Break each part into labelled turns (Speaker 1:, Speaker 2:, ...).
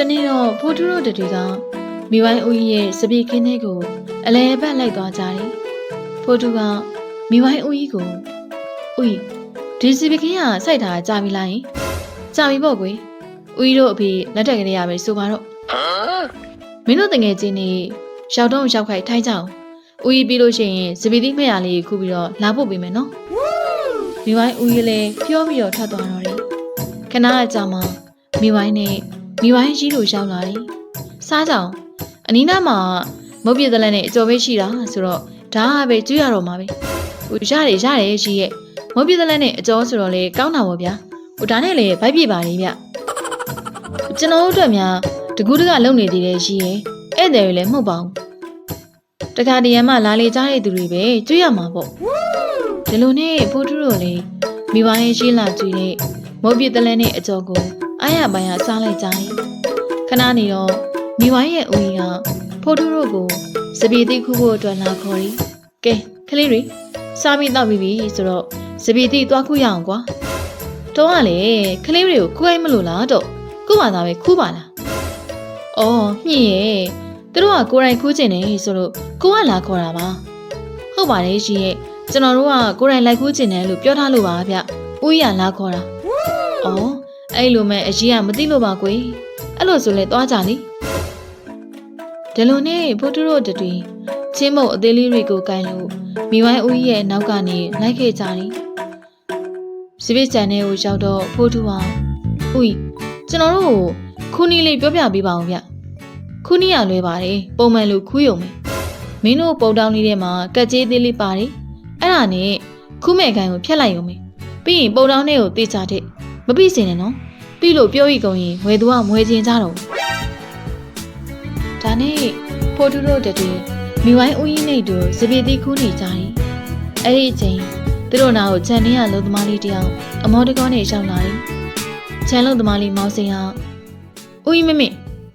Speaker 1: တနေ့တော့ဖိုးထူးတို့တတွေကမိဝိုင်းဦးကြီးရဲ့စပီကင်းထဲကိုအလဲပတ်လိုက်သွားကြတယ်ဖိုးထူးကမိဝိုင်းဦးကြီးကိုဦးကြီးဒီစပီကင်းကစိုက်တာကြာပြီလားယင်ကြာပြီပေါ့ကွယ်ဦးကြီးတို့အဖေလက်ထက်ကလေးရမယ်ဆိုပါတော့မင်းတို့တငယ်ချင်းနေရောက်တော့ရောက်ခိုက်ထိုင်းကြအောင်ဦးကြီးပြီးလို့ရှိရင်စပီသီးမဲ့ရလေးခုပြီးတော့လာဖို့ပေးမယ်နော်မိဝိုင်းဦးကြီးလည်းပြောပြီးတော့ထွက်သွားတော့တယ်ခဏအကြာမှမိဝိုင်းနဲ့ မိဝိုင်းကြီးတို့ရောက်လာတယ်။စားကြောင်အနီးနားမှာမုတ်ပြစ်တလက်နဲ့အကျော်ပဲရှိတာဆိုတော့ဒါကပဲကျွေးရတော့မှာပဲ။ဟိုရတယ်ရတယ်ရှိရဲ့မုတ်ပြစ်တလက်နဲ့အကျော်ဆိုတော့လေကောင်းတာပေါ့ဗျာ။ဟိုဒါနဲ့လေဗိုက်ပြပါလေဗျ။ကျွန်တော်တို့အတွက်များတကူးတကလုံနေသေးတယ်ရှိရဲ့။ဧည့်သည်တွေလည်းမဟုတ်ပါဘူး။တခါတရံမှလာလေကြားတဲ့သူတွေပဲကျွေးရမှာပေါ့။ဒီလိုနဲ့ဖိုးထူးတို့လေမိဝိုင်းရှိလာကျွေးတဲ့မုတ်ပြစ်တလက်နဲ့အကျော်ကို အားရပါရစားလိုက်ကြတယ်ခဏနေတော့မိဝိုင်းရဲ့ဦးကြီးကဖိုးထူးတို့ကိုစပီတိခုဖို့အတွက်လာခေါ်တယ်ကဲကလေးတွေစားပြီးတော့ပြီးပြီဆိုတော့စပီတိသွားခုရအောင်ကွာတော့ကလေကလေးတွေကိုခုခိုင်းမလို့လားတော့ခုမှသာပဲခူးပါလားအော်ညှိရဲ့သူတို့ကကိုယ်တိုင်ခူးကျင်နေဆိုလို့ကိုကလာခေါ်တာပါဟုတ်ပါတယ်ရှင်ရဲ့ကျွန်တော်တို့ကကိုယ်တိုင်လိုက်ခူးကျင်တယ်လို့ပြောထားလို့ပါဗျဦးကြီးကလာခေါ်တာအော် အဲ့လိုမဲ့အကြီးကမသိလို့ပါကွယ်အဲ့လိုဆိုလဲသွားကြလေဒီလိုနဲ့ဖိုးထူးတို့တတွေချင်းမုတ်အသေးလေးတွေကိုကင်လို့မိဝိုင်းဦးကြီးရဲ့နောက်ကနေလိုက်ခဲ့ကြတယ်စပစ်ချန်ထဲကိုရောက်တော့ဖိုးထူးဟာဦးကြီးကျွန်တော်တို့ခုနီလေးပြောပြပေးပါအောင်ဗျခုနီရလွဲပါတယ်ပုံမှန်လို့ခူးယုံမယ်မင်းတို့ပုံတောင်းလေးထဲမှာကက်ကြေးသေးလေးပါတယ်အဲ့ဒါနဲ့ခုမဲ့ခိုင်ကိုဖျက်လိုက်ရုံပဲပြီးရင်ပုံတောင်းလေးကိုတေချာတဲ့မပြီးစင်နဲ့နော် ပြီလို့ပြောဤကုန်ရင်ဝယ်သူကမွေခြင်းကြတော့ဒါနဲ့ဖိုးထူးတို့တည်းမိဝိုင်းဦးကြီးနဲ့တူစပီတိခူးနေကြတယ်အဲ့ဒီအချိန်သူတို့နာကိုခြံထဲကလုံသမားလေးတယောက်အမောတကောနဲ့ရောက်လာတယ်ခြံလုံသမားလေးမောင်စင်ဟာဦးကြီးမမေ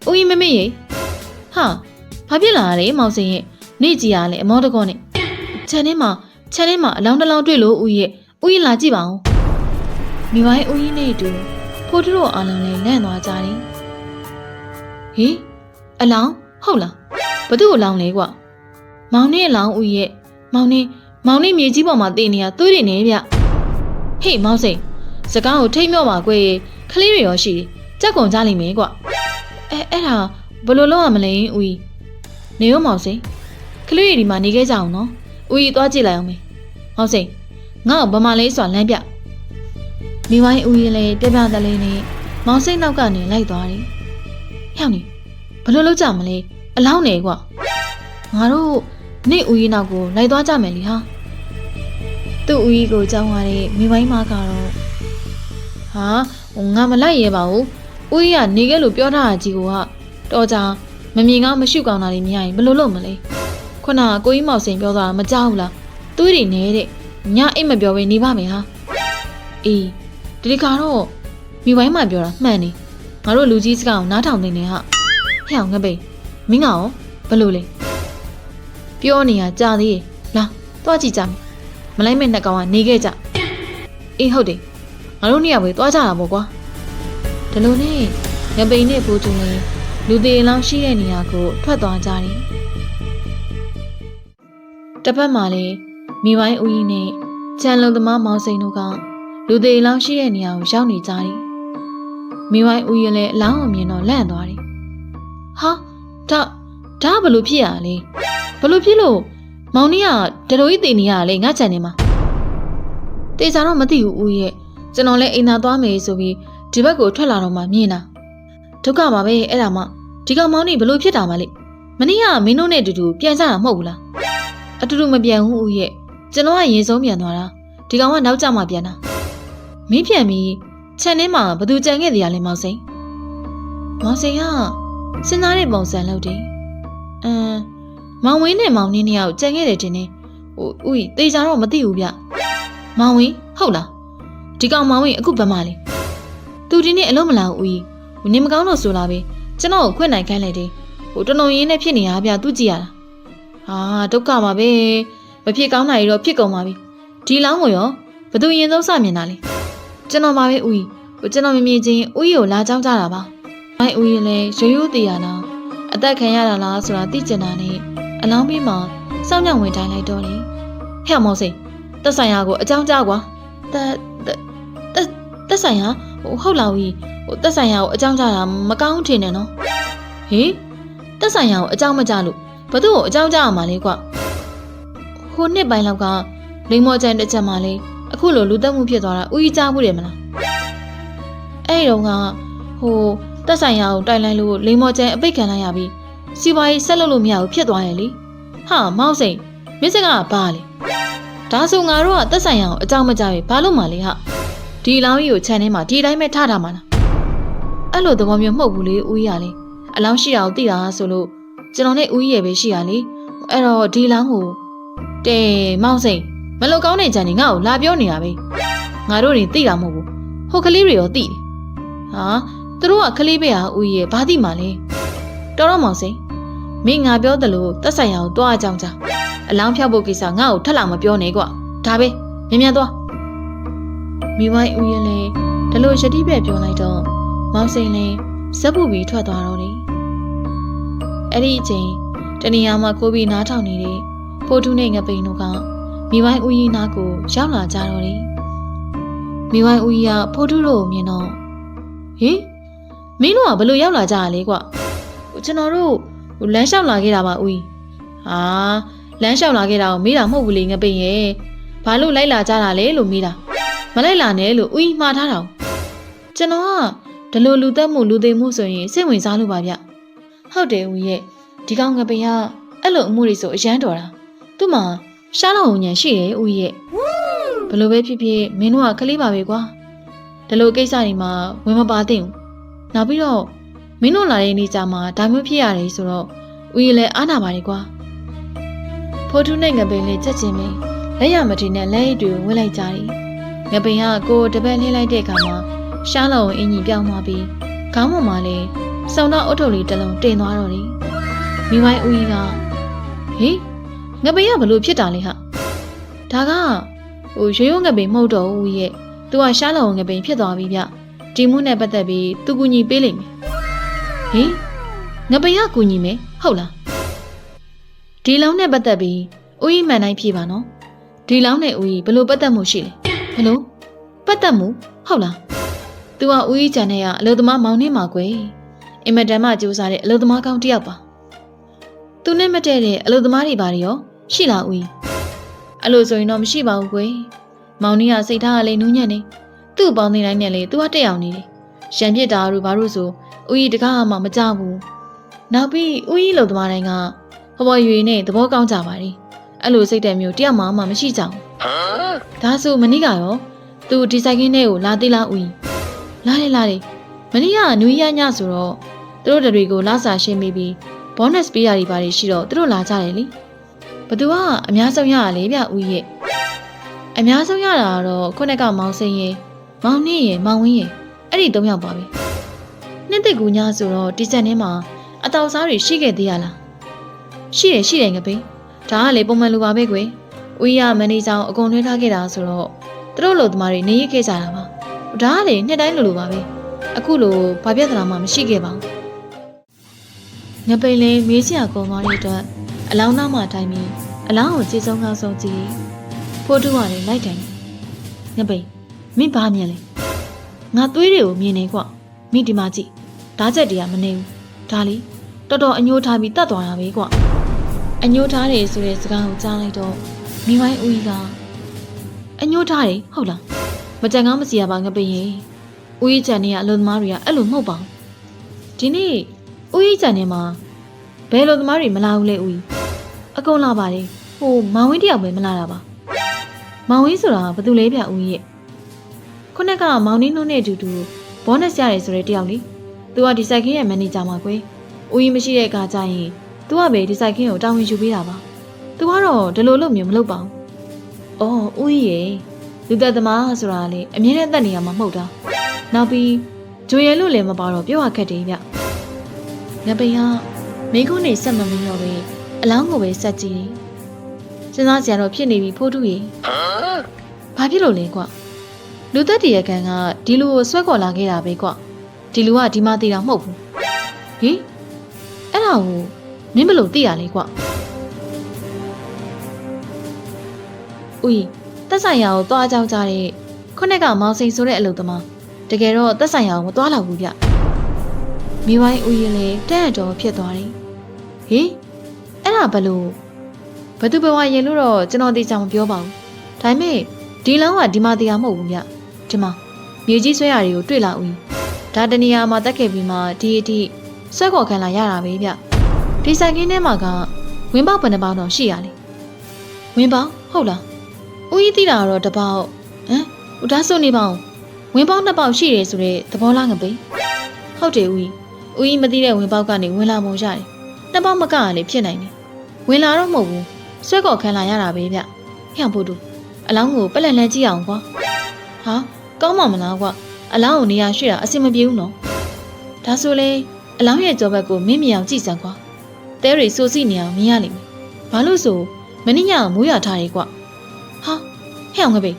Speaker 1: ဦးကြီးမမေရေဟာဘာဖြစ်လာလဲမောင်စင်ရဲ့နေကြည့်ရလဲအမောတကောနဲ့ခြံထဲမှာခြံထဲမှာအလောင်းတစ်လောင်းတွေ့လို့ဦးကြီးရဲ့ဦးကြီးလာကြည့်ပါဦးမိဝိုင်းဦးကြီးနဲ့တူ ဖိုးထူးတို့အားလုံးလည်းလန့်သွားကြတယ်။ဟေးအလောင်းဟုတ်လားဘသူ့အလောင်းလဲကွ။မောင်နဲ့အလောင်းဦးရဲ့မောင်နဲ့မောင်နဲ့မြေကြီးပေါ်မှာတည်နေရသွေးတွေနေဗျ။ဟေးမောင်စိန်စကားကိုထိမ့်မြော့ပါကွယ်ခလေးတွေရောရှိတယ်။ကြက်ကုန်ကြလိမ့်မယ်ကွ။အဲအဲ့ဒါဘယ်လိုလုပ်ရမလဲဦးကြီး။နေရောမောင်စိန်ခလေးတွေဒီမှာနေခဲ့ကြအောင်နော်။ဦးကြီးသွားကြည့်လိုက်အောင်မေ။မောင်စိန်ငါ့ကိုဗမာလေးစွာလမ်းပြ။ မိဝိုင်းဦးရင်လည်းပြပြတလေးနဲ့မောင်စိတ်နောက်ကနေလိုက်သွားတယ်။ဟျောင်းနေဘယ်လိုလုပ်ကြမလဲအလောင်းနေကွာငါတို့နေ့ဦးရင်နောက်ကိုလိုက်သွားကြမယ်လीဟာသူ့ဦးကြီးကိုကြောင်းသွားတဲ့မိဝိုင်းမကတော့ဟာဟိုငါမလိုက်ရဲပါဘူးဦးကြီးကနေခဲ့လို့ပြောထားတာကြီးကတော့ကြမမြင်ကောင်းမရှုကောင်းတာတွေမြင်ရရင်ဘယ်လိုလုပ်မလဲခုနကကိုကြီးမောင်စိန်ပြောတာမကြောက်ဘူးလားသွေးတွေနေတဲ့ညအိတ်မပြောဘဲနေပါမယ်ဟာအေး ဒီဒီကတော့မိဝိုင်းမှပြောတာမှန်နေငါတို့လူကြီးစကားကိုနားထောင်နေနေဟာဟဲ့အောင်ငပိတ်မင်းကရောဘယ်လိုလဲပြောနေရကြာသေးရဲ့လာသွားကြည့်ကြမယ်မလိုက်မဲ့နှစ်ကောင်ကနေခဲ့ကြအေးဟုတ်တယ်ငါတို့နှစ်ယောက်ပဲသွားကြတာပေါ့ကွာဒီလိုနဲ့ငပိတ်နဲ့ဖိုးချုံလေးလူသေးလောင်းရှိတဲ့နေရာကိုထွက်သွားကြတယ်တစ်ဖက်မှာလည်းမိဝိုင်းဦးကြီးနဲ့ချန်လုံသမားမောင်စိန်တို့က လူသေးလောင်းရှိတဲ့နေရာကိုရောက်နေကြတယ်။မိဝိုင်းဦးရင်လည်းအလောင်းအောင်မြင်တော့လန့်သွားတယ်။ဟာဒါဒါဘလို့ဖြစ်ရလဲ။ဘလို့ဖြစ်လို့မောင်นี่ကဒရိုကြီးတင်နေရလေငါချန်နေမှာ။တေချာတော့မသိဘူးဦးရဲ့။ကျွန်တော်လည်းအိမ်သာသွားမယ်ဆိုပြီးဒီဘက်ကိုထွက်လာတော့မှမြင်တာ။ဒုက္ခပါပဲအဲ့ဒါမှဒီကောင်မောင်นี่ဘလို့ဖြစ်တာမလဲ။မနေ့ကမင်းတို့နဲ့အတူတူပြန်ကြတာမဟုတ်ဘူးလား။အတူတူမပြန်ဘူးဦးရဲ့။ကျွန်တော်ကရင်ဆုံးပြန်သွားတာ။ဒီကောင်ကနောက်ကျမှပြန်တာ မင်းပြန်ပြီးခြံထဲမှာဘသူကြံခဲ့တယ်ရလဲမောင်စိန်မောင်စိန်ကစဉ်းစားတဲ့ပုံစံလုပ်တယ်အမ်မောင်ဝင်းနဲ့မောင်နင်းနှစ်ယောက်ကြံခဲ့တယ်တင်နေဟိုဦးကြီးတေချာတော့မသိဘူးဗျမောင်ဝင်းဟုတ်လားဒီကောင်မောင်ဝင်းအခုဘယ်မှာလဲသူဒီနေ့အလုံးမလာဘူးဦးကြီးဟိုနေမကောင်းတော့ဆိုလာပဲကျွန်တော်ကိုခွင့်နိုင်ခိုင်းလိုက်တယ်ဟိုတနုံရင်းနဲ့ဖြစ်နေရဗျသူကြည့်ရတာဟာဒုက္ခပါပဲမဖြစ်ကောင်းတာကြီးတော့ဖြစ်ကုန်ပါပြီဒီလောင်းကိုရောဘသူရင်ဆုံးစမြင်တာလဲ ကျွန်တော်ပါပဲဦးကြီးဟိုကျွန်တော်မမြင်ချင်းဦးကြီးကိုလာကြောင်းကြတာပါမိုင်းဦးရင်လဲရိုးရိုးသေးရလားအသက်ခံရတာလားဆိုတာသိကျင်တာနဲ့အလောင်းပြီးမှစောင့်ညောင်ဝင်တိုင်းလိုက်တော့တယ်ဟဲ့မောင်စိန်တက်ဆိုင်ရာကိုအကြောင်းကြားကွာတက်တက်တက်တက်ဆိုင်ရာဟိုဟုတ်လားဦးကြီးဟိုတက်ဆိုင်ရာကိုအကြောင်းကြားတာမကောင်းထင်နဲ့နော်ဟေးတက်ဆိုင်ရာကိုအကြောင်းမကြားလို့ဘသူ့ကိုအကြောင်းကြားရမှာလဲကွာဟိုနှစ်ပိုင်းလောက်ကလိမ္မော်ကျန်တစ်ချက်မှလဲ အခုလိုလူတက်မှုဖြစ်သွားတာဦးကြီးကြားဘူးတယ်မလားအဲ့ဒီတော့ကဟိုတက်ဆိုင်ရာကိုတိုင်လိုက်လို့လိမ္မော်ကျန်အပိတ်ခံလိုက်ရပြီးစီပွားရေးဆက်လုပ်လို့မရဘူးဖြစ်သွားရဲ့လေဟာမောင်စိန်မင်းစကဘာလဲဒါဆိုငါတို့ကတက်ဆိုင်ရာကိုအကြောင်းမကြားပြီဘာလို့မှလဲဟာဒီလောင်းကြီးကိုခြံထဲမှာဒီတိုင်းပဲထားထားမှာလားအဲ့လိုသဘောမျိုးမဟုတ်ဘူးလေဦးကြီးကလေအလောင်းရှိတာကိုသိတာဆိုလို့ကျွန်တော်နဲ့ဦးကြီးရဲ့ပဲရှိရလေအဲ့တော့ဒီလောင်းကိုတဲမောင်စိန် မလုံကောင်းတဲ့ကြံနေငါ့ကိုလာပြောနေတာပဲငါတို့တွေသိတာမဟုတ်ဘူးဟိုကလေးတွေရောသိတယ်ဟာသူတို့ကကလေးပဲဟာဦးကြီးရဲ့ဘာသိမှလဲတော်တော့မောင်စိန်မင်းငါပြောတယ်လို့တက်ဆိုင်ရာကိုတွားအကြောင်းကြားအလောင်းဖြောက်ဖို့ကိစ္စငါ့ကိုထက်လာမပြောနဲ့ကွာဒါပဲမြင်မြန်သွားမိဝိုင်းဦးရင်လေဒါလို့ယတိပဲပြောလိုက်တော့မောင်စိန်လည်းဇက်ပူပြီးထွက်သွားတော့တယ်အဲ့ဒီအချိန်တနေရာမှာကိုပြီးနားထောင်နေတဲ့ဖိုးထုနဲ့ငပိန်တို့က မိဝိုင်းဦးကြီးနားကိုရောက်လာကြတော့တယ်မိဝိုင်းဦးကြီးကဖိုးထုတို့ကိုမြင်တော့ဟင်မင်းတို့ကဘယ်လိုရောက်လာကြရလဲကွကျွန်တော်တို့ဟိုလမ်းလျှောက်လာခဲ့တာပါဦးကြီးဟာလမ်းလျှောက်လာခဲ့တာကိုမေးတာမဟုတ်ဘူးလေငပိန်ရဲ့ဘာလို့လိုက်လာကြတာလဲလို့မေးတာမလိုက်လာနဲ့လို့ဦးကြီးမှားထားတာကိုကျွန်တော်ကဒီလိုလူသက်မှုလူသေးမှုဆိုရင်စိတ်ဝင်စားလို့ပါဗျဟုတ်တယ်ဦးရဲ့ဒီကောင်ငပိန်ကအဲ့လိုအမှုတွေဆိုအရန်တော်တာသူ့မှာ ရှားလောက်ညံရှိတယ်ဦးရဲ့ဘယ်လိုပဲဖြစ်ဖြစ်မင်းတို့ကကလေးပါပဲကွာဒီလိုကိစ္စတွေမှာဝင်မပါသင့်ဘူးနောက်ပြီးတော့မင်းတို့လာတဲ့နေ့ကျမှဒါမျိုးဖြစ်ရတယ်ဆိုတော့ဦးရဲ့လည်းအားနာပါတယ်ကွာဖိုးထုနဲ့ငပိန်လေးချက်ချင်းပဲလက်ရမထီနဲ့လက်ရည်တွေဝင်လိုက်ကြတယ်ငပိန်ကကိုယ်တပည့်လှည့်လိုက်တဲ့အခါမှာရှားလုံးအင်ကြီးပြောင်းသွားပြီးခေါင်းပေါ်မှာလည်းစုံတော့အုတ်ထုတ်လေးတစ်လုံးတင်သွားတော့တယ်။မိဝိုင်းဦးကြီးကဟေး ငပိကဘလို့ဖြစ်တာလဲဟာဒါကဟိုရိုးရိုးငပိမဟုတ်တော့ဘူးရဲ့သူကရှားလောင်ငပိဖြစ်သွားပြီဗျဒီမှုနဲ့ပတ်သက်ပြီးသူကူညီပေးလိမ့်မယ်ဟင်ငပိကကူညီမယ်ဟုတ်လားဒီလောင်းနဲ့ပတ်သက်ပြီးဦးကြီးမှန်တိုင်းဖြေပါနော်ဒီလောင်းနဲ့ဦးကြီးဘလို့ပတ်သက်မှုရှိလဲဘလို့ပတ်သက်မှုဟုတ်လားသူကဦးကြီးချန်နဲ့ကအလုံသမားမောင်နှင်းမှာကွယ်အင်မတန်မှကြိုးစားတဲ့အလုံသမားကောင်းတစ်ယောက်ပါသူနဲ့မတည့်တဲ့အလုံသမားတွေပါရော ရှိလားဦးကြီး။အဲ့လိုဆိုရင်တော့မရှိပါဘူးကွယ်။မောင်နှင်းကစိတ်ထားကလည်းနူးညံ့နေ။သူ့ပေါင်းနေတိုင်းနဲ့လေ तू ကတက်အောင်နေတယ်။ရံပြစ်တာတို့ဘာလို့ဆိုဦးကြီးတကားမှမကြောက်ဘူး။နောက်ပြီးဦးကြီးလုပ်သမားတိုင်းကဟောပေါ်ရွေနဲ့သဘောကောင်းကြပါလေ။အဲ့လိုစိတ်တဲ့မျိုးတယောက်မှမှမရှိကြဘူး။ဒါဆိုမနေ့ကရော तू ဒီဆိုင်ကင်းထဲကိုလာသေးလားဦးကြီး။လာတယ်လာတယ်မနေ့ကနွေရညဆိုတော့သူတို့တွေကိုလာစာရှင်းမိပြီးဘောနက်ပေးရတွေပါရှိတော့သူတို့လာကြတယ်လေ ဘသူကအများဆုံးရရလေဗျဦးရဲ့အများဆုံးရတာကတော့ခုနကမောင်စိန်ရင်မောင်နှင်းရင်မောင်ဝင်းရင်အဲ့ဒီ၃ယောက်ပါပဲနှစ်သက်ကူညဆိုတော့ဒီချက်ထဲမှာအတောက်စားတွေရှိခဲ့သေးရလားရှိတယ်ရှိတယ်ငပိဒါကလေပုံမှန်လိုပါပဲကွယ်ဦးရမန်နေဂျာကိုအကုန်လွှဲထားခဲ့တာဆိုတော့သူတို့လူသမားတွေနေရခဲ့ကြတာပါဒါကလေနှစ်တိုင်းလိုလိုပါပဲအခုလိုဘာပြဿနာမှမရှိခဲ့ပါဘူးငပိန်လေးမေးစရာကုန်သွားတဲ့အတွက်အလောင်းနောက်မှတိုင်းပြီး အလောင်းကိုကြည်ဆုံးကောင်းဆုံးကြည့်ဖိုးတူကလည်းလိုက်တိုင်းငပိန်မင်းဘာမြင်လဲငါသွေးတွေကိုမြင်နေကွမိဒီမှာကြည့်ဓာချက်တွေကမနေဘူးဒါလီတော်တော်အညိုးထားပြီးတတ်သွားတာပဲကွအညိုးထားတယ်ဆိုတဲ့စကားကိုကြားလိုက်တော့မိဝိုင်းဦးကြီးကအညိုးထားတယ်ဟုတ်လားမကြံကောင်းမစီရပါငပိရင်ဦးကြီးချန်နေကအလုံသမားတွေကအဲ့လိုမဟုတ်ပါဘူးဒီနေ့ဦးကြီးချန်နေမှာဘယ်လုံသမားတွေမလာဘူးလေဦးကြီး အကုန်လာပါတယ်ဟိုမောင်ဝင်းတယောက်ပဲမလာတာပါမောင်ဝင်းဆိုတာဘာတူလဲဗျဦးကြီးရဲ့ခုနကမောင်နင်းနှုံးနဲ့အတူတူဘောနက်ရတယ်ဆိုတဲ့တယောက်လေသူကဒီဆိုင်ခင်းရဲ့မန်နေဂျာမှာကွယ်ဦးကြီးမရှိတဲ့အခါကျရင်သူကပဲဒီဆိုင်ခင်းကိုတာဝန်ယူပေးတာပါသူကတော့ဒီလိုလုပ်မျိုးမလုပ်ပါဘူးအော်ဦးကြီးရဲ့လူသက်သမားဆိုတာလေအမြဲတမ်းတက်နေရမှာမဟုတ်တာနောက်ပြီးဂျိုရဲလို့လည်းမပါတော့ပြောရခက်တယ်ဗျငပိန်ကမိကုန်းနေဆက်မမင်းတော့ပဲ အလောင်းကိုပဲဆက်ကြည့်စဉ်းစားကြရတော့ဖြစ်နေပြီဖိုးတူရေဘာဖြစ်လို့လဲကွလူသက်တရကန်ကဒီလူကိုဆွဲခေါ်လာခဲ့တာပဲကွဒီလူကဒီမှာတည်တာမဟုတ်ဘူးဟေးအဲ့ဒါကိုမင်းဘယ်လိုသိရလဲကွာဦးတက်ဆိုင်ရာကိုသွားကြောက်ကြတဲ့ခုနကမောင်စိန်ဆိုတဲ့အလုပ်သမားတကယ်တော့တက်ဆိုင်ရာကိုမသွားတော့ဘူးဗျမိဝိုင်းဦးရင်လေတဲ့တော်ဖြစ်သွားတယ်ဟေး အဲ့ဒါဘယ်လိုဘသူဘဝရင်လို့တော့ကျွန်တော်သိချင်မပြောပါဘူးဒါပေမဲ့ဒီလောင်းကဒီမှာတရားမဟုတ်ဘူးဗျဒီမှာမြေကြီးဆွဲရတွေကိုတွေ့လာဦးဒါတနေရာမှာတက်ခဲ့ပြီးမှဒီအထိဆွဲခေါ်ခံလာရတာပဲဗျဒီဆိုင်ကင်းထဲမှာကဝင်းပေါက်ဘယ်နှပေါင်းတော့ရှိရလဲဝင်းပေါက်ဟုတ်လားဦးကြီးသိတာကတော့တစ်ပေါက်ဟမ်ဦးဒါဆိုနေပါဦးဝင်းပေါက်နှစ်ပေါက်ရှိတယ်ဆိုတဲ့သဘောလားငပိဟုတ်တယ်ဦးကြီးဦးကြီးမသိတဲ့ဝင်းပေါက်ကနေဝင်လာပုံရတယ်နှစ်ပေါက်မကရလေဖြစ်နိုင်တယ် ဝင်လာတော့မဟုတ်ဘူးဆွဲခေါ်ခံလာရတာပဲဗျဟျောင်ဖို့တူအလောင်းကိုပက်လက်လန်းကြည့်အောင်ကွာဟာကောင်းမှမလားကွာအလောင်းကိုနေရာရွှေ့တာအဆင်မပြေဘူးနော်ဒါဆိုလေအလောင်းရဲ့ကြောဘက်ကိုမင်းမြင်အောင်ကြည့်စမ်းကွာတဲရီစိုးစီနေအောင်မြင်ရလိမ့်မယ်ဘာလို့ဆိုမင်းညကမိုးရထားတယ်ကွာဟာဟဲ့အောင်ငပိ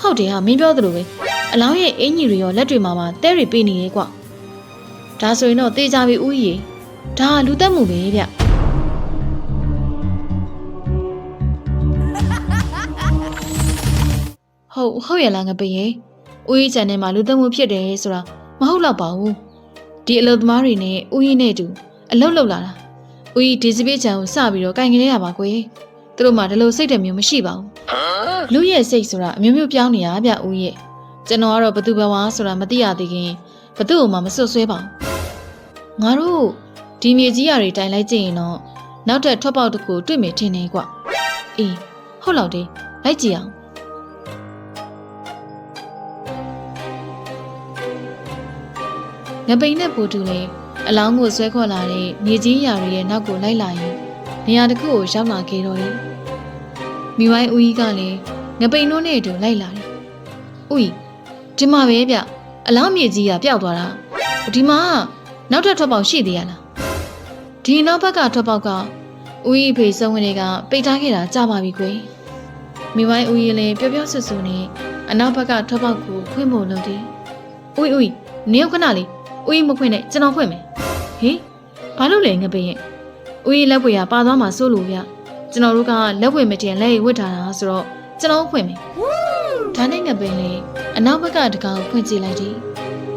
Speaker 1: ဟုတ်တယ်ဟာမင်းပြောသလိုပဲအလောင်းရဲ့အင်ကြီးတွေရောလက်တွေမှာပါတဲရီပေးနေရဲ့ကွာဒါဆိုရင်တော့တေးကြပြီဦးကြီးဒါကလူတက်မှုပဲဗျ ဟုတ်ဟုတ်ရလားငပိရေဦးကြီးချန်ထဲမှာလူတက်မှုဖြစ်တယ်ဆိုတာမဟုတ်တော့ပါဘူးဒီအလုပ်သမားတွေနဲ့ဦးကြီးနဲ့တူအလုပ်လုပ်လာတာဦးကြီးဒီစပစ်ချန်ကိုစပြီးတော့ကင်ကလေးရပါကွယ်သူတို့မှဒီလိုစိတ်တမျိုးမရှိပါဘူးလူရဲ့စိတ်ဆိုတာအမျိုးမျိုးပြောင်းနေရဗျဦးရဲ့ကျွန်တော်ကတော့ဘသူဘဝဆိုတာမသိရသေးခင်ဘသူ့ကိုမှမစွတ်ဆွဲပါဘူးငါတို့ဒီမြေကြီးရာတွေတိုင်လိုက်ကြည့်ရင်တော့နောက်ထပ်ထွက်ပေါက်တစ်ခုတွေ့မယ်ထင်နေကွအေးဟုတ်လောက်တယ်လိုက်ကြည့်အောင် ငပိန်နဲ့ပူတူလည်းအလောင်းကိုဆွဲခေါ်လာတဲ့မြေကြီးရာတွေရဲ့နောက်ကိုလိုက်လာရင်နေရာတစ်ခုကိုရောက်လာခဲ့တော့တယ်။မိဝိုင်းဦးကြီးကလည်းငပိန်တို့နဲ့အတူလိုက်လာတယ်။ဦးကြီးဒီမှာပဲဗျအလောင်းမြေကြီးရာပျောက်သွားတာ။ဒီမှာနောက်ထပ်ထွက်ပေါက်ရှိသေးရလား။ဒီနောက်ဘက်ကထွက်ပေါက်ကဦးကြီးဖေဆုံးဝင်တွေကပိတ်ထားခဲ့တာကြာပါပြီကွယ်။မိဝိုင်းဦးကြီးလည်းပျော်ပျော်ဆွဆွနဲ့အနောက်ဘက်ကထွက်ပေါက်ကိုဖွင့်ဖို့လုပ်တယ်။ဦးကြီးဦးကြီးနေခဏလေး ဦးကြီးမဖွင့်နဲ့ကျွန်တော်ဖွင့်မယ်ဟေးဘာလို့လဲငပိရဲ့ဦးကြီးလက်ပွေကပါသွားမှစိုးလို့ဗျကျွန်တော်တို့ကလက်ပွေမတင်လက်ရဝတ်ထားတာဆိုတော့ကျွန်တော်ဖွင့်မယ်ဒါနဲ့ငပိလေအနောက်ဘက်ကတကားကိုဖွင့်ကြည့်လိုက်သည်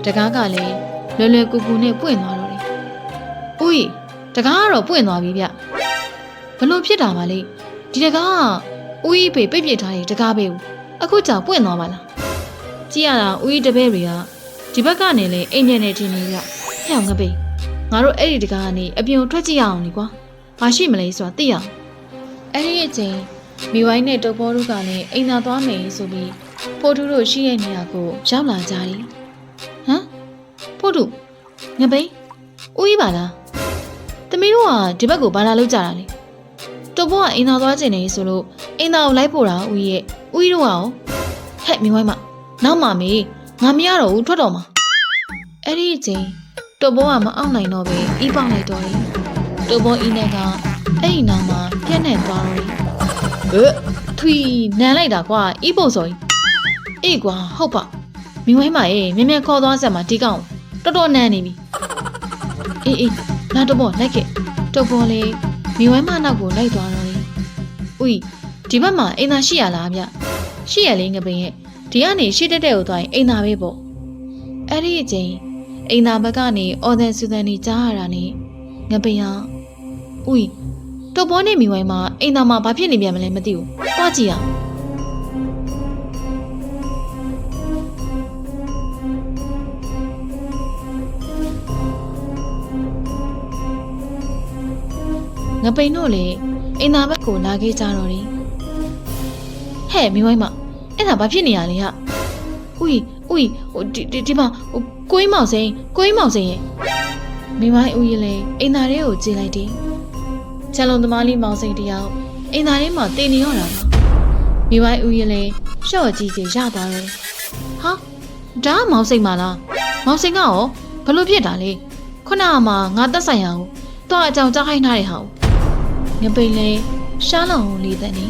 Speaker 1: တကားကလည်းလွယ်လွယ်ကူကူနဲ့ပွင့်သွားတော့တယ်ဦးကြီးတကားကတော့ပွင့်သွားပြီဗျဘလို့ဖြစ်တာပါလဲဒီတကားကဦးကြီးဖေပိတ်ပစ်ထားတဲ့တကားပဲဦးအခုကြောင်ပွင့်သွားပါလားကြည့်ရတာဦးကြီးတပည့်တွေက ဒီဘက်ကနေလေအိမ်ညက်နေတင်နေရဟဲ့ငါပိငါတို့အဲ့ဒီတကားကနေအပြင်ကိုထွက်ကြည့်ရအောင်လေကွာဘာရှိမလဲဆိုတာသိရအောင်အဲ့ဒီအချိန်မိဝိုင်းနဲ့တုပ်ပေါ်တို့ကလည်းအိမ်သာသွားမယ်ဆိုပြီးဖိုးထုတို့ရှိတဲ့နေရာကိုရောက်လာကြတယ်ဟမ်ဖိုးထုငါပိဦးကြီးပါလားတမီးတို့ကဒီဘက်ကိုဘာလာလောက်ကြတာလဲတုပ်ပေါ်ကအိမ်သာသွားကျင်နေဆိုလို့အိမ်သာကိုလိုက်ပို့တာဦးကြီးရဲ့ဦးကြီးတို့ကရောဟဲ့မိဝိုင်းမနောက်မှမေး ငါမရတော့ဘူးထွက်တော့မှာအဲ့ဒီအချိန်တုပ်ဘောကမအောင်နိုင်တော့ပဲအီးပေါက်လိုက်တော့တယ်တုပ်ဘောအီးနဲ့ကအဲ့ဒီနာမှာပြက်နေသွားတော့တယ်ဟဲ့ထွီနန်လိုက်တာကွာအီးဖို့ဆိုရင်အေးကွာဟုတ်ပါမိဝဲမရဲ့မြင်မြန်ခေါ်သွားစက်မှာဒီကောင်တော်တော်နန်နေပြီအေးအေးလာတုပ်ဘောလိုက်ခဲ့တုပ်ဘောလေးမိဝဲမနောက်ကိုလိုက်သွားတော့တယ်ဦးဒီဘက်မှာအိမ်သာရှိရလားဗျရှိရလေငပင်ရဲ့ ဒီကနေရှေ့တက်တဲ့ကိုသွားရင်အိမ်သာပဲပေါ့အဲ့ဒီအချိန်အိမ်သာဘက်ကနေအော်ဒန်ဆူဒန်နေကြားရတာနဲ့ငပိယဦးတော့ဘောနေမိဝိုင်းမှာအိမ်သာမှာဘာဖြစ်နေပြန်မလဲမသိဘူးသွားကြည့်အောင်ငပိန်တို့လေအိမ်သာဘက်ကိုလာခဲ့ကြတော့တယ်ဟဲ့မိဝိုင်းမ အဲ့ဒါဘာဖြစ်နေရလဲဟာဦးကြီးဦးကြီးဟိုဒီဒီဒီမှာဟိုကိုင်းမောင်စိန်ကိုင်းမောင်စိန်ရဲ့မိမိုင်းဦးကြီးလည်းအိမ်သားလေးကိုကြည့်လိုက်တယ်ချန်လုံသမားလေးမောင်စိန်တယောက်အိမ်သားလေးမှာတည်နေရတာပါမိမိုင်းဦးကြီးလည်းရှော့ကြည့်ကြရသွားတယ်ဟာဒါကမောင်စိန်မလားမောင်စိန်ကရောဘလို့ဖြစ်တာလဲခုနကမှငါတက်ဆိုင်ရအောင်တော့အကြောင်ကြားခိုင်းထားတဲ့ဟာငပိန်လဲရှားလောင်လေးတဲ့နေ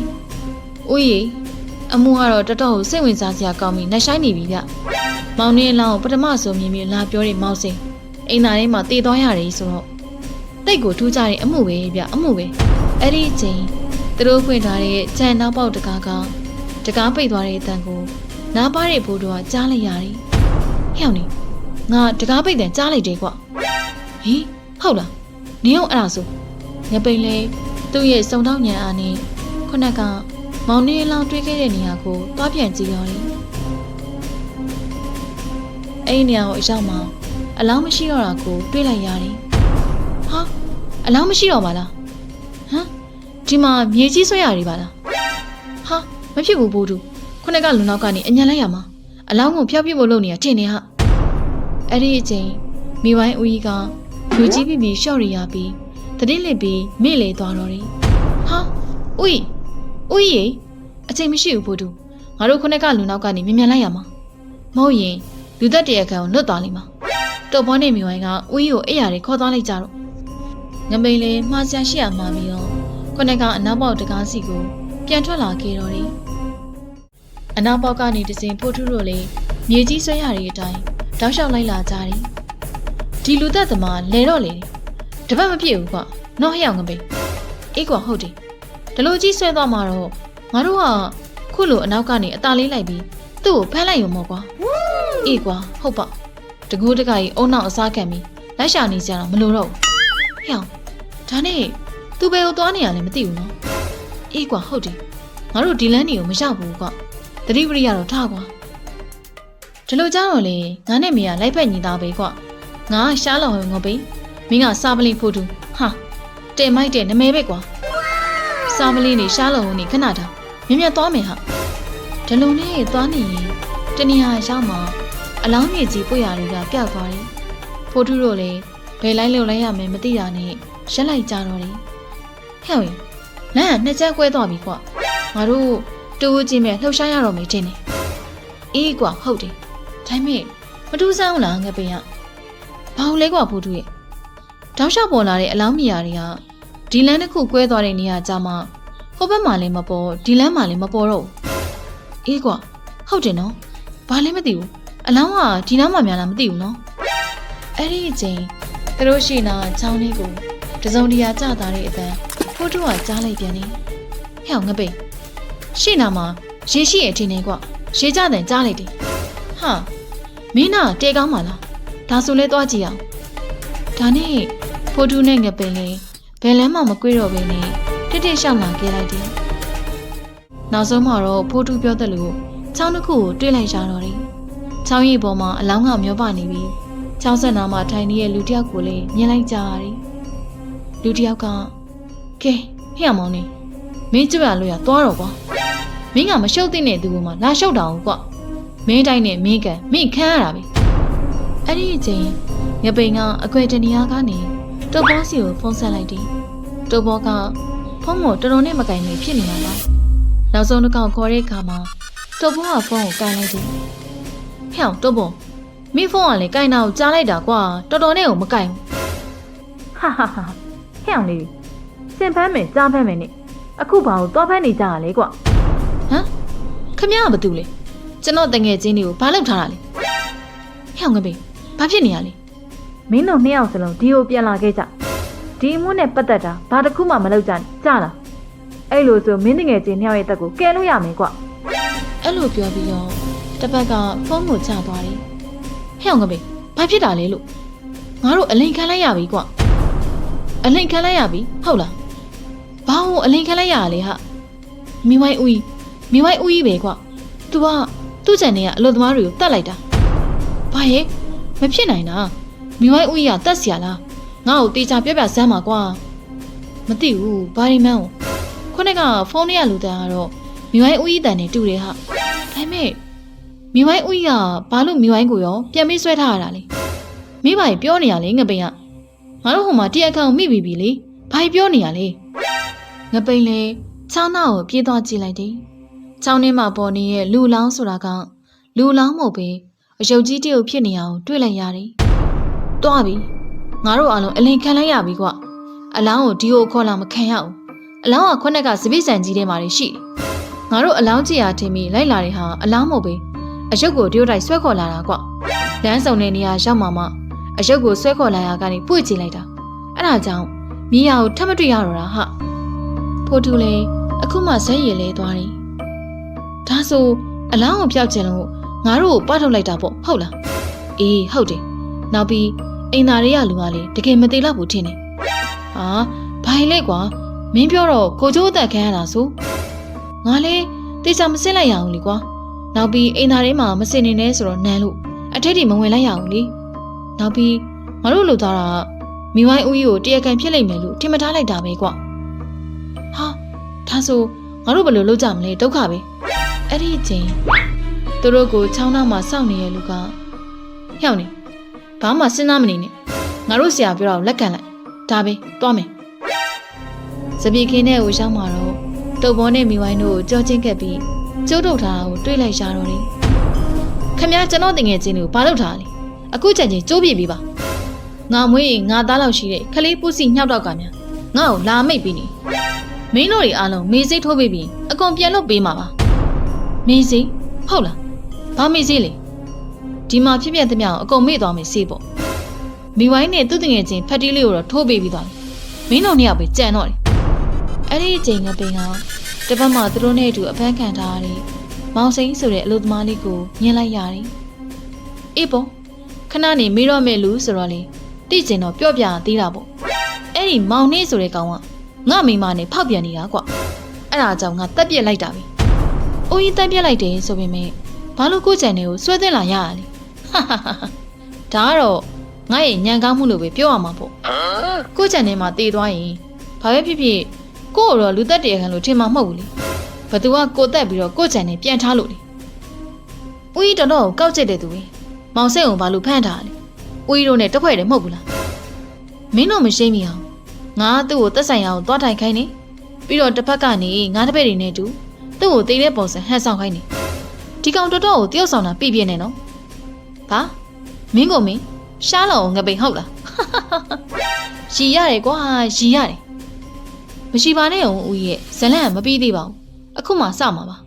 Speaker 1: ဦးကြီး အမှုကတော့တော်တော်ကိုစိတ်ဝင်စားစရာကောင်းပြီးနှက်ဆိုင်နေပြီဗျ။မောင်နေအလောင်းကိုပထမဆုံးမြင်ပြီးလာပြောတဲ့မောင်စိန်အိမ်သားထဲမှာတည်သွားရတယ်ဆိုတော့တိတ်ကိုထူးကြတဲ့အမှုပဲဗျအမှုပဲအဲ့ဒီအချိန်သူတို့ဖွင့်ထားတဲ့ခြံနောက်ပေါက်တကားကတကားပိတ်သွားတဲ့အတန်ကိုနားပါတဲ့ဘိုးတို့ကကြားလိုက်ရတယ်ဟဲ့အောင်နေငါတကားပိတ်တယ်ကြားလိုက်တယ်ကွဟေးဟုတ်လားနင်းအောင်အဲ့ဒါဆိုငပိန်လေသူ့ရဲ့စုံတော့ညံအားနဲ့ခုနက မောင်နေလောင်တွေးခဲ့တဲ့နေရာကိုတွားပြန်ကြည့်ရောတယ်အဲ့ဒီနေရာကိုအရောက်မှာအလောင်းမရှိတော့တာကိုတွေးလိုက်ရတယ်ဟာအလောင်းမရှိတော့ပါလားဟမ်ဒီမှာမြေကြီးဆွဲရတယ်ပါလားဟာမဖြစ်ဘူးဘိုးသူခုနကလူနောက်ကနေအညံလိုက်ရမှာအလောင်းကိုဖျောက်ပြဖို့လုပ်နေတာထင်နေဟာအဲ့ဒီအချိန်မိဝိုင်းဦးကြီးကလူကြီးပြီးပြီးရှော့ရရပြီးတတိလစ်ပြီးမိလေသွားတော့တယ်ဟာဦးကြီး ဦးကြီးရေအချိန်မရှိဘူးဘိုးသူငါတို့ခုနကလူနောက်ကနေမြင်မြန်လိုက်ရမှာမဟုတ်ရင်လူသက်တရခံကိုလွတ်သွားလိမ့်မှာတော်ဘောနေမိဝိုင်းကဦးကြီးကိုအဲ့ရတွေခေါ်သွားလိုက်ကြတော့ငမိန်လေးမှားဆရာရှိရမှာပြီးတော့ခုနကအနောက်ပေါက်တကားစီကိုပြန်ထွက်လာခဲ့တော့တယ်အနောက်ပေါက်ကနေတစင်ဖိုးထုတို့လေမြေကြီးဆွဲရတဲ့အတိုင်းတောက်လျှောက်လိုက်လာကြတယ်ဒီလူသက်သမားလဲတော့လေတပတ်မပြည့်ဘူးကွာနော်ဟဲ့အောင်ငပိန်အေးကွာဟုတ်တယ် ဒီလိုကြီးဆွဲသွားမှာတော့ငါတို့ကခုလိုအနောက်ကနေအသာလေးလိုက်ပြီးသူ့ကိုဖမ်းလိုက်ရုံမို့ကွာအေးကွာဟုတ်ပါတကူးတကကြီးအုံနောက်အစားခံပြီးလိုက်ရှာနေကြတာမလိုတော့ဘူးဟဲ့အောင်ဒါနဲ့သူဘယ်ကိုသွားနေရလဲမသိဘူးနော်အေးကွာဟုတ်တယ်ငါတို့ဒီလန်းနေကိုမရောက်ဘူးကွာတတိပရိယတော့ထားကွာဒီလိုကြတော့လေငါနဲ့မေကလိုက်ဖက်ညီသားပဲကွာငါရှားလော်ဟောငေါ်ပေးမင်းကစားပလိဖို့တူဟာတဲ့မိုက်တဲ့နမဲပဲကွာ စားပလိနေရှားလော်ဟောနေခဏတောင်မြင်မြတ်သွားမယ်ဟာဒီလိုနဲ့သွားနေရင်တနင်္ဟာရောက်မှာအလောင်းမြေကြီးပွေရတွေကပျောက်သွားတယ်ဖိုးထုတို့လည်းဘယ်လိုက်လုံလိုက်ရမယ်မသိတာနဲ့ရက်လိုက်ကြတော့တယ်ဟဲ့ဝင်လမ်းကနှစ်ချက်ကွဲသွားပြီကွာငါတို့တူဦးချင်းပဲလှုပ်ရှားရတော့မယ်တင်တယ်အေးကွာဟုတ်တယ်ဒါပေမဲ့မတူးဆန်းဘူးလားငါပင်ကဘာလို့လဲကွာဖိုးထုရဲ့တောက်လျှောက်ပေါ်လာတဲ့အလောင်းမြေယာတွေက ဒီလမ်းတစ်ခုကွဲသွားတဲ့နေရာကြမှာဟိုဘက်မှာလည်းမပေါ်ဒီလမ်းမှာလည်းမပေါ်တော့ဘူးအေးကွာဟုတ်တယ်နော်ဘာလဲမသိဘူးအလောင်းကဒီနားမှာများလားမသိဘူးနော်အဲ့ဒီအချိန်သူတို့ရှိနာချောင်းလေးကိုတစုံတရာကြတာတဲ့အတန်းဖိုးထုကကြားလိုက်ပြန်နေဟဲ့အောင်ငပိတ်ရှိနာမှာရေရှိရဲ့ထင်နေကွရေကြတဲ့ကြားလိုက်တယ်ဟာမင်းနာတဲကောင်းပါလားဒါဆိုလဲသွားကြည့်အောင်ဒါနဲ့ဖိုးထုနဲ့ငပိတ်လေး ဘယ်လမ်းမှမကွေးတော့ဘဲနဲ့တိတိရှောက်လာခဲ့လိုက်တယ်နောက်ဆုံးမှာတော့ဖိုးထုပြောတဲ့လူချောင်းတစ်ခုကိုတွေးလိုက်ရတော့တယ်ချောင်းရီပေါ်မှာအလောင်းကမျောပါနေပြီးချောင်းဆက်နာမှာထိုင်နေတဲ့လူတစ်ယောက်ကိုလည်းမြင်လိုက်ကြရတယ်လူတစ်ယောက်ကကဲဟဲ့မောင်နေမင်းကြွရလို့ရသွားတော့ကွာမင်းကမရှုပ်သင့်တဲ့သူကမှလာရှုပ်တာဟုတ်ကွာမင်းတိုင်းနဲ့မင်းကန်မင်းခမ်းရတာပဲအဲ့ဒီအချိန်ငပိန်ကအကွယ်တနေရာကနေ တုတ်ဘောစီကိုဖုန်းဆက်လိုက်တယ်တုတ်ဘောကဖုန်းကိုတော်တော်နဲ့မကင်နေဖြစ်နေတာပါနောက်ဆုံးတစ်ခေါက်ခေါ်တဲ့အခါမှာတုတ်ဘောကဖုန်းကိုကန်လိုက်တယ်ဟဲ့အောင်တုတ်ဘောမင်းဖုန်းကလည်းကင်တာကိုကြားလိုက်တာကွာတော်တော်နဲ့ကိုမကင်ဘူး
Speaker 2: ဟာဟာဟာဟဲ့အောင်လေးစင်ဖမ်းမယ်ကြားဖမ်းမယ်နဲ့အခုဘာလို့သွားဖမ်းနေကြရလဲကွာ
Speaker 1: ဟမ်ခမရကဘာတူလဲကျွန်တော်တငယ်ချင်းတွေကိုဘာလုပ်ထားတာလဲဟဲ့အောင်ငပိန်ဘာဖြစ်နေရလဲ
Speaker 2: မင်းတို့နှစ်ယောက်စလုံးဒီကိုပြန်လာခဲ့ကြဒီအမှုနဲ့ပတ်သက်တာဘာတစ်ခုမှမလုပ်ကြနဲ့ကြားလားအဲ့လိုဆိုမင်းတငယ်ချင်းနှစ်ယောက်ရဲ့တက်ကိုကယ်လို့ရမယ်ကွာ
Speaker 1: အဲ့လိုပြောပြီးတော့တစ်ပတ်ကဖုန်းကိုချသွားတယ်ဟဲ့အောင်ငပိန်ဘာဖြစ်တာလဲလို့ငါတို့အလိန်ခံလိုက်ရပြီကွအလိန်ခံလိုက်ရပြီဟုတ်လားဘာလို့အလိန်ခံလိုက်ရရလဲဟာမိဝိုင်းဦးမိဝိုင်းဦးကြီးပဲကွ။ तू ကသူ့ချန်နေကအလုပ်သမားတွေကိုတတ်လိုက်တာ။ဘာရဲ့မဖြစ်နိုင်တာ။ မိဝိုင်းဦးကြီးကတတ်เสียလား။ငါ့ကိုတေချာပြပြစမ်းပါကွာ။မသိဘူးဘာရီမန်းကိုခုနကဖုန်းထဲကလူတန်းကတော့မိဝိုင်းဦးကြီးတန်နေတူတယ်ဟာ။ဒါပေမဲ့မိဝိုင်းဦးကြီးကဘာလို့မိဝိုင်းကိုရောပြန်ပြီးဆွဲထားရတာလဲ။မိဘကြီးပြောနေရလေငပိန်ကငါတို့ဟိုမှာတရားခံကိုမိပြီပြီလေ။ဘာကြီးပြောနေရလဲ။ငပိန်လေချောင်းနာကိုပြေးသွားကြည့်လိုက်တယ်။ချောင်းထဲမှာပေါ်နေတဲ့လူလောင်းဆိုတာကလူလောင်းမဟုတ်ပဲအယုတ်ကြီးတယောက်ဖြစ်နေအောင်တွေ့လိုက်ရတယ်။ တွားပြီ။ငါတို့အားလုံးအလင်ခံလိုက်ရပြီကွ။အလောင်းကိုဒီကိုခေါ်လာမခံရအောင်။အလောင်းကခုနကစပိစံကြီးထဲမှာရှိတယ်။ငါတို့အလောင်းကြည့်ရထင်ပြီးလိုက်လာတဲ့ဟာအလောင်းမဟုတ်ပဲအယုတ်ကိုဒီလိုတိုက်ဆွဲခေါ်လာတာကွ။လမ်းဆောင်တဲ့နေရာရောက်မှမှအရုပ်ကိုဆွဲခေါ်လာရကနေပွေ့ချလိုက်တာအဲ့ဒါကြောင့်မိယာကိုထပ်မတွေ့ရတော့တာဟာဖိုတူလည်းအခုမှဇက်ရည်လဲသွားတယ်ဒါဆိုအလောင်းကိုဖျောက်ချင်လို့ငါတို့ကိုပထုတ်လိုက်တာပေါ့ဟုတ်လားအေးဟုတ်တယ် နောက်ပြီးအိမ်သားတွေကလူကလေတကယ်မသေးတော့ဘူးထင်တယ်ဟာဘိုင်လိုက်ကွာမင်းပြောတော့ကိုကျိုးအသက်ခံရတာဆိုငါလေတေချာမစစ်လိုက်ရအောင်လေကွာနောက်ပြီးအိမ်သားတွေမှာမစင်နေနဲ့ဆိုတော့နန်းလို့အထက်ထိမဝင်လိုက်ရအောင်လေနောက်ပြီးငါတို့လူသားတာမိဝိုင်းဦးကြီးကိုတရားခံဖြစ်လိမ့်မယ်လို့ထင်မထားလိုက်တာပဲကွာဟာဒါဆိုငါတို့ဘယ်လိုလုပ်ကြမလဲဒုက္ခပဲအဲ့ဒီအချိန်သူတို့ကိုချောင်းသားမှာစောင့်နေတဲ့လူကဟျောက်နေ ဘာမှစဉ်းစားမနေနဲ့ငါတို့ဆရာပြောတာကိုလက်ခံလိုက်ဒါပဲသွားမယ်စပီခင်းနဲ့ကိုရှောင်းမှာတော့တုပ်ဘောနဲ့မိဝိုင်းတို့ကိုကြောချင်းကပ်ပြီးကျုပ်ထုတ်ထားတာကိုတွေးလိုက်ရှာတော့တယ်ခမရကျွန်တော်တင်ငယ်ချင်းတွေကိုဘာလုပ်ထားလဲအခုချက်ချင်းကျိုးပြပြီပါငါမွေးရင်ငါသားလောက်ရှိတဲ့ခလေးပူစီညှောက်တော့ကများငါ့ကိုလာမိတ်ပြီးနေမင်းတို့တွေအားလုံးမေးစိတ်ထိုးပေးပြီးအကုန်ပြန်လုပ်ပေးမှာပါမေးစိတ်ဟုတ်လားဘာမေးစိတ်လဲ ဒီမှာဖြစ်ပြတဲ့မြောင်အကုန်မေ့သွားမယ်စေးပေါ့မိဝိုင်းနဲ့သူ့တငယ်ချင်းဖက်တီးလေးကိုတော့ထိုးပေးပြီးသွားပြီမင်းတို့နှစ်ယောက်ပဲကြံတော့တယ်အဲ့ဒီအချိန်ကပင်ကတစ်ပတ်မှသူတို့နဲ့အတူအဖမ်းခံထားရတဲ့မောင်စိန်ဆိုတဲ့အလုပ်သမားလေးကိုမြင်လိုက်ရတယ်အေးပေါ့ခဏနေမေးတော့မဲ့လူဆိုတော့လေတိကျင်တော့ပြော့ပြသေးတာပေါ့အဲ့ဒီမောင်နေဆိုတဲ့ကောင်ကငါမိမနဲ့ဖောက်ပြန်နေတာကွအဲ့ဒါကြောင့်ငါတက်ပြက်လိုက်တာပဲအိုးကြီးတက်ပြက်လိုက်တယ်ဆိုပေမဲ့ဘာလို့ကိုယ့်ကြံတွေကိုဆွဲသွင်းလာရရလဲ ဟာဟာဟာဒါကတော့ငါရဲ့ညံကောင်းမှုလို့ပဲပြောရမှာပေါ့ကိုယ့်ကြံတွေမှာတည်သွားရင်ဘာပဲဖြစ်ဖြစ်ကို့ကိုတော့လူသက်တရားခံလို့ထင်မှာမဟုတ်ဘူးလေဘသူကကိုတက်ပြီးတော့ကိုယ့်ကြံတွေပြန်ထားလို့လေဦးကြီးတော်တော်ကိုကောက်ကျစ်တဲ့သူပဲမောင်စိတ်ကိုဘာလို့ဖမ်းထားလဲဦးကြီးတို့နဲ့တဖွဲ့တည်းမဟုတ်ဘူးလားမင်းတို့မရှိမိအောင်ငါသူ့ကိုတက်ဆိုင်ရအောင်သွားထိုင်ခိုင်းနေပြီးတော့တစ်ဖက်ကနေငါတစ်ဖက်တွေနဲ့တူသူ့ကိုတေးတဲ့ပုံစံဟန်ဆောင်ခိုင်းနေဒီကောင်တော်တော်ကိုတယောက်ဆောင်တာပြပြနေနော် ဘာမင်းကိုမင်းရှားလောင်ငပိန်ဟုတ်လားရီရတယ်ကွာရီရတယ်မရှိပါနဲ့အောင်ဦးရဲ့ဇလန့်ကမပြီးသေးပါဘူးအခုမှစမှာပါ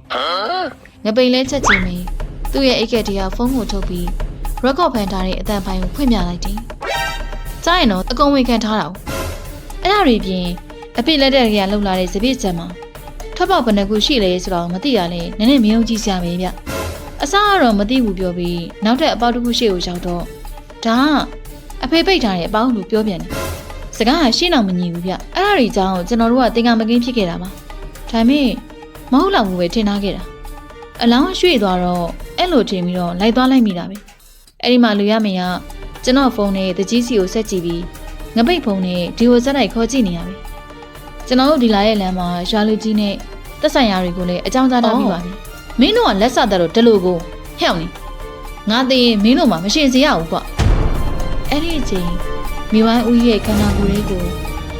Speaker 1: ငပိန်လဲချက်ချင်းမင်းသူ့ရဲ့အိတ်ကက်တရားဖုန်းကိုထုတ်ပြီး record ဖန်ထားတဲ့အတန်ပိုင်းကိုဖွင့်ပြလိုက်တယ်ကြားရင်တော့အကုန်ဝင်ခံထားတာ။အဲ့ဒါတွေပြင်အဖေလက်ထက်ကလှုပ်လာတဲ့စပစ်ချက်မှာထွက်ပေါက်ဘယ်နှခုရှိလဲဆိုတော့မသိရလဲနည်းနည်းမယုံကြည်စရာပဲဗျ။ အစားကတော့မသိဘူးပြောပြီးနောက်ထပ်အပေါက်တစ်ခုရှေ့ကိုရောက်တော့ဒါကအဖေပိတ်ထားတဲ့အပေါက်လို့ပြောပြန်တယ်။စကားကရှင်းအောင်မညီဘူးဗျ။အဲ့ဒါတွေကြောင့်ကျွန်တော်တို့ကတင်ကမကင်းဖြစ်ခဲ့တာပါ။ဒါပေမဲ့မဟုတ်လောက်ဘူးပဲထင်ထားခဲ့တာ။အလောင်းရွှေ့သွားတော့အဲ့လိုထင်ပြီးတော့လိုက်သွားလိုက်မိတာပဲ။အဲ့ဒီမှာလူရမင်ကကျွန်တော်ဖုန်းနဲ့တကြီးစီကိုဆက်ကြည့်ပြီးငပိတ်ဖုန်းနဲ့ဒီကိုစက်လိုက်ခေါ်ကြည့်နေရပြီကျွန်တော်တို့ဒီလာရဲ့လမ်းမှာရွာလူကြီးနဲ့တက်ဆိုင်ရာတွေကိုလည်းအကြောင်းကြားထားပြီးပါပြီ မင်းတို့ကလက်ဆက်တဲ့တော့ဒီလိုကိုဟဲ့အောင်နေငါသိရင်မင်းတို့မှမရှင်စေရဘူးကွအဲ့ဒီအချိန်မိဝိုင်းဦးရဲ့ခန္ဓာကိုယ်လေးကို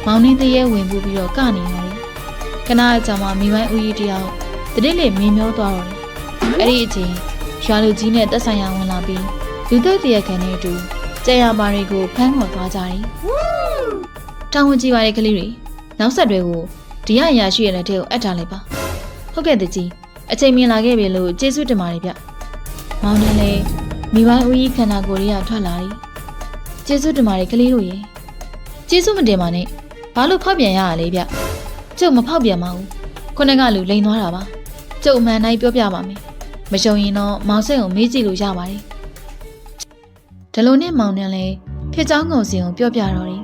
Speaker 1: မောင်နှင်းတရဲဝင်ပူပြီးတော့ကနေရတယ်ခဏအကြာမှမိဝိုင်းဦးကြီးတယောက်တတိလေးမင်းမျောသွားတော့တယ်အဲ့ဒီအချိန်ရွာလူကြီးနဲ့တက်ဆိုင်ရာဝင်လာပြီးလူသက်တရခံနဲ့အတူကြံရပါတွေကိုဖမ်းခေါ်သွားကြတယ်။တောင်းဝန်ကြည့်ပါတဲ့ကလေးတွေနောက်ဆက်တွေကိုဒီရရာရှိရတဲ့ထဲကိုအပ်ထားလိုက်ပါ။ဟုတ်ကဲ့တကြီး အချိန်မြင်လာခဲ့ပြီလို့ကျေးဇူးတင်ပါတယ်ဗျ။မောင်နဲ့လည်းမိဘဦးကြီးခန္ဓာကိုယ်တွေကထွက်လာတယ်။ကျေးဇူးတင်ပါတယ်ကလေးတို့ရေ။ကျေးဇူးမတင်ပါနဲ့။ဘာလို့ဖောက်ပြန်ရရလဲဗျ။ကျုပ်မဖောက်ပြန်ပါဘူး။ခုနကလူလိန်သွားတာပါ။ကျုပ်အမှန်တိုင်းပြောပြပါမယ်။မရှုံရင်တော့မောင်စိတ်ကိုမေးကြည့်လို့ရပါတယ်။ဒလိုနဲ့မောင်နဲ့လည်းဖြစ်ချောင်းကုန်စီကိုပြောပြတော့တယ်